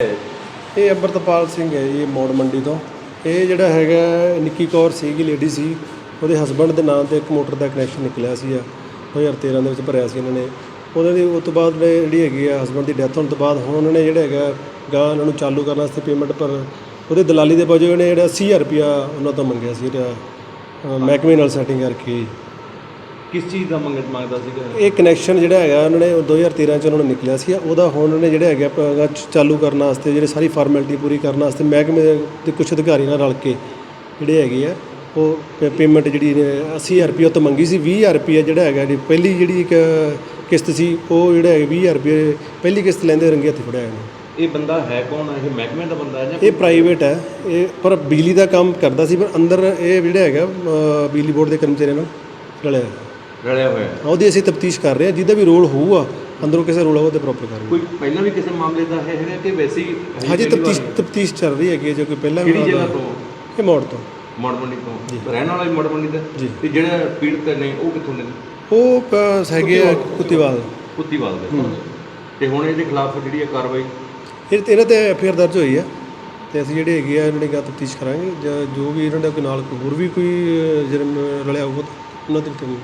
ਇਹ ਅੰਮ੍ਰਿਤਪਾਲ ਸਿੰਘ ਹੈ ਜੀ, ਇਹ ਮੋੜ ਮੰਡੀ ਤੋਂ। ਇਹ ਜਿਹੜਾ ਹੈਗਾ ਨਿੱਕੀ ਕੌਰ ਸੀਗੀ, ਲੇਡੀ ਸੀ। ਉਹਦੇ ਹਸਬੰਡ ਦੇ ਨਾਮ ਤੇ ਇੱਕ ਮੋਟਰ ਦਾ ਕਨੈਕਸ਼ਨ ਨਿਕਲਿਆ ਸੀ 2013 ਦੇ ਵਿੱਚ ਭਰਿਆ ਸੀ ਇਹਨਾਂ ਨੇ। ਉਹਦੇ ਦੀ ਉਸ ਤੋਂ ਬਾਅਦ ਜਿਹੜੀ ਹੈਗੀ ਆ ਹਸਬੰਡ ਦੀ ਡੈਥ ਹੋਣ ਤੋਂ ਬਾਅਦ ਹੁਣ ਉਹਨਾਂ ਨੇ ਜਿਹੜਾ ਹੈਗਾ ਗਾਂ ਉਹਨਾਂ ਨੂੰ ਚਾਲੂ ਕਰਨ ਵਾਸਤੇ ਪੇਮੈਂਟ ਪਰ ਉਹਦੇ ਦਲਾਲੀ ਦੇ ਵਜੋਂ ਇਹਨੇ ਜਿਹੜਾ 80000 ਰੁਪਿਆ ਉਹਨਾਂ ਤੋਂ ਮੰਗਿਆ ਸੀ ਜਿਹੜਾ ਮਹਿਕਮੇ ਨਾਲ ਸੈਟਿੰਗ ਕਰਕੇ। ਕਿਸ ਚੀਜ਼ ਦਾ ਮੰਗ ਮੰਗਦਾ ਸੀਗਾ? ਇਹ ਕਨੈਕਸ਼ਨ ਜਿਹੜਾ ਹੈਗਾ ਉਹਨਾਂ ਨੇ ਉਹ 2013 ਚ ਉਹਨਾਂ ਨੂੰ ਨਿਕਲਿਆ ਸੀ ਉਹਦਾ ਹੁਣ ਉਹਨਾਂ ਨੇ ਜਿਹੜਾ ਹੈਗਾ ਪ- ਚਾਲੂ ਕਰਨ ਵਾਸਤੇ ਜਿਹੜੇ ਸਾਰੀ ਫਾਰਮੈਲਿਟੀ ਪੂਰੀ ਕਰਨ ਵਾਸਤੇ ਮਹਿਕਮੇ ਦੇ- ਕੁਝ ਅਧਿਕਾਰੀ ਨਾਲ ਰਲ ਕੇ ਜਿਹੜੇ ਹੈਗੇ ਆ ਉਹ ਪੇਮੈਂਟ ਜਿਹੜੀ ਨੇ 80000 ਰੁਪਏ ਉਹ ਤੋਂ ਮੰਗੀ ਸੀ। 20000 ਰੁਪਏ ਜਿਹੜਾ ਹੈਗਾ ਜਿਹੜੀ ਪਹਿਲੀ ਜਿਹੜੀ ਇੱਕ ਕਿਸ਼ਤ ਸੀ ਉਹ ਜਿਹੜਾ ਹੈਗਾ 20000 ਰੁਪਏ ਪਹਿਲੀ ਕਿਸ਼ਤ ਲੈਂਦੇ ਰੰਗੇ ਹੱਥੀ ਫੜਿਆ ਇਹਨੇ। ਇਹ ਬੰਦਾ ਹੈ ਕੌਣ ਇਹ ਮਹਿਕਮੇ ਦਾ ਬੰਦਾ ਹੈ ਜਾਂ ਇਹ ਪ੍ਰਾਈਵੇਟ ਹੈ। ਇਹ ਪਰ ਬਿਜਲੀ ਦਾ ਕੰਮ ਕਰਦਾ ਸੀ ਪਰ ਅੰਦਰ ਇਹ ਜਿਹੜਾ ਹੈਗਾ ਅ, ਬਿਜਲੀ ਬੋਰਡ ਦੇ ਕਰਮਚਾਰੀਆਂ ਨਾਲ ਰਲਿਆ। ਹੋਇਆ। ਰਲਿਆ ਹੋਇਆ ਹੈ? ਉਹਦੀ ਅਸੀਂ ਤਫਤੀਸ਼ ਕਰ ਰਹੇ ਹਾਂ ਜਿਹਦਾ ਵੀ ਰੋਲ ਹੋਊਗਾ ਅੰਦਰੋਂ ਕਿਸੇ ਰੋਲ ਹੋਊਗਾ ਤੇ ਪ੍ਰੋਪਰ ਕਰਾਂਗੇ ਕੋਈ ਪਹਿਲਾਂ ਵੀ ਕਿਸੇ ਮਾਮਲੇ ਦਾ ਹੈ ਹੈਗਾ ਕਿ ਵੈਸੇ ਹੀ ਹੈ ਹਜੇ ਪਹਿਲੀ ਤਫਤੀਸ਼ ਵਾਰ? ਤਫਤੀਸ਼ ਚੱਲ ਰਹੀ ਹੈਗੀ ਹੈ, ਜੇ ਕੋਈ ਪਹਿਲਾਂ ਵੀ ਕਿਹੜੀ ਜਗ੍ਹਾ ਹੋਇਆ ਤੋਂ? ਇਹ ਮੋੜ ਤੋਂ। ਮੋੜ ਮੰਡੀ ਤੋਂ ਰਹਿਣ ਵਾਲਾ ਵੀ ਮੋੜ ਮੰਡੀ ਦਾ? ਜੀ। ਤੇ ਜਿਹੜੇ ਪੀੜਤ ਨੇ ਉਹ ਕਿੱਥੋਂ ਦੇ ਨੇ? ਉਹ ਕ- ਹੈਗੇ ਆ ਕੁੱਤੀਵਾਲ। ਕੁੱਤੀਵਾਲ। ਦੇ। ਤੇ ਹੁਣ ਇਹਦੇ ਖਿਲਾਫ ਜਿਹੜੀ ਹੈ ਕਾਰਵਾਈ? ਇਹ ਤੇ ਇਹਨਾਂ ਤੇ ਐਫਆਰ ਦਰਜ ਹੋਈ ਆ। ਤੇ ਅਸੀਂ ਜਿਹੜੇ ਹੈਗੇ ਆ ਇਹਨਾਂ ਦੀ ਗਾ ਤਫਤੀਸ਼ ਕਰਾਂਗੇ। ਜਾਂ ਜੋ ਵੀ ਇਹਨਾਂ ਦਾ ਕੋਈ ਨਾਲ ਕੋਈ ਹੋਰ ਵੀ ਕੋਈ ਅ, ਜੁਰਮ ਰਲਿਆ ਹੋਊਗਾ ਤਾਂ ਉਹਨਾਂ ਦੇ ਉੱਤੇ ਵੀ।